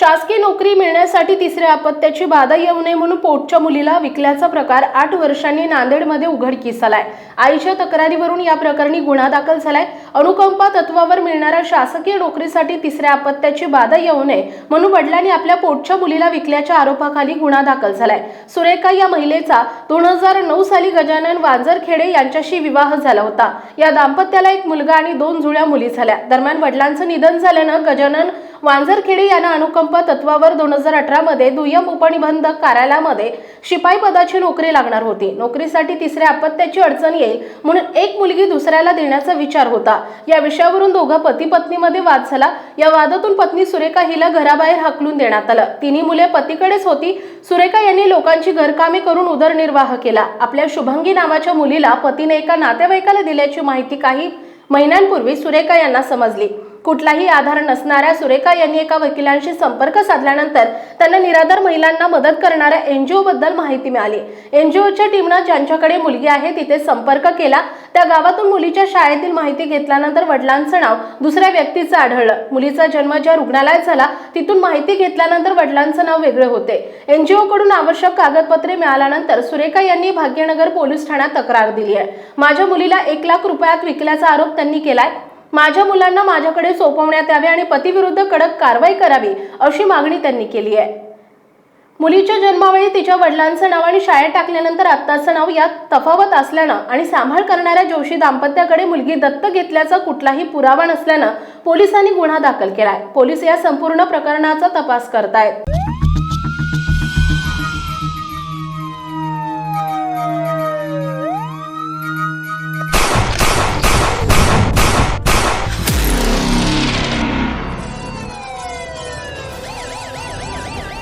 शासकीय नोकरी मिळण्यासाठी तिसऱ्या अपत्याची बाधा येऊ नये म्हणून पोटच्या मुलीला विकल्याचा प्रकार आठ वर्षांनी नांदेडमध्ये उघडकीस आलाय आईच्या तक्रारीवरून या प्रकरणी गुन्हा दाखल झालाय. अनुकंपा तत्वावर मिळणाऱ्या शासकीय नोकरीसाठी तिसऱ्या अपत्याची बाधा येऊ नये म्हणून वडिलांनी आपल्या पोटच्या मुलीला विकल्याच्या आरोपाखाली गुन्हा दाखल झालाय. सुरेखा या महिलेचा दोन हजार नऊ साली गजानन वांजरखेडे यांच्याशी विवाह झाला होता. या दाम्पत्याला एक मुलगा आणि दोन जुळ्या मुली झाल्या. दरम्यान वडिलांचं निधन झाल्यानं गजानन वांजरखेडी यांना अनुकंप तत्वावर दोन हजार अठरामध्ये दुय्यम उपनिबंधक कार्यालयामध्ये शिपाई पदाची नोकरी लागणार होती. नोकरीसाठी तिसऱ्या अपत्याची अडचण येईल म्हणून एक मुलगी दुसऱ्याला देण्याचा विचार होता. या विषयावरून दोघं पती पत्नीमध्ये वाद झाला. या वादातून पत्नी सुरेखा हिला घराबाहेर हाकलून देण्यात आलं. तिन्ही मुले पतीकडेच होती. सुरेखा यांनी लोकांची घरकामे करून उदरनिर्वाह केला. आपल्या शुभंगी नावाच्या मुलीला पतीने एका नातेवाईकाला दिल्याची माहिती काही महिन्यांपूर्वी सुरेखा यांना समजली. कुठलाही आधार नसणाऱ्या सुरेखा यांनी एका वकिलांशी संपर्क साधल्यानंतर त्यांना निराधार महिलांना मदत करणाऱ्या एनजीओ बद्दल माहिती मिळाली. एनजीओच्या टीमनं ज्यांच्याकडे मुलगी आहे तिथे संपर्क केला. त्या गावातून मुलीच्या शाळेतील माहिती घेतल्यानंतर वडिलांचं नाव दुसऱ्या व्यक्तीचं आढळलं. मुलीचा जन्म ज्या रुग्णालयात झाला तिथून माहिती घेतल्यानंतर वडिलांचं नाव वेगळे होते. एनजीओ कडून आवश्यक कागदपत्रे मिळाल्यानंतर सुरेखा यांनी भाग्यनगर पोलीस ठाण्यात तक्रार दिली आहे. माझ्या मुलीला एक लाख रुपयात विकल्याचा आरोप त्यांनी केलाय. माझ्या मुलांना माझ्याकडे सोपवण्यात यावे आणि पतीविरुद्ध कडक कारवाई करावी अशी मागणी त्यांनी केली आहे. मुलीच्या जन्मावेळी तिच्या वडिलांचं नाव आणि शाळेत टाकल्यानंतर आत्ताचं नाव यात तफावत असल्यानं आणि सांभाळ करणाऱ्या जोशी दाम्पत्याकडे मुलगी दत्त घेतल्याचा कुठलाही पुरावा नसल्यानं पोलिसांनी गुन्हा दाखल केलाय. पोलीस या संपूर्ण प्रकरणाचा तपास करतायत.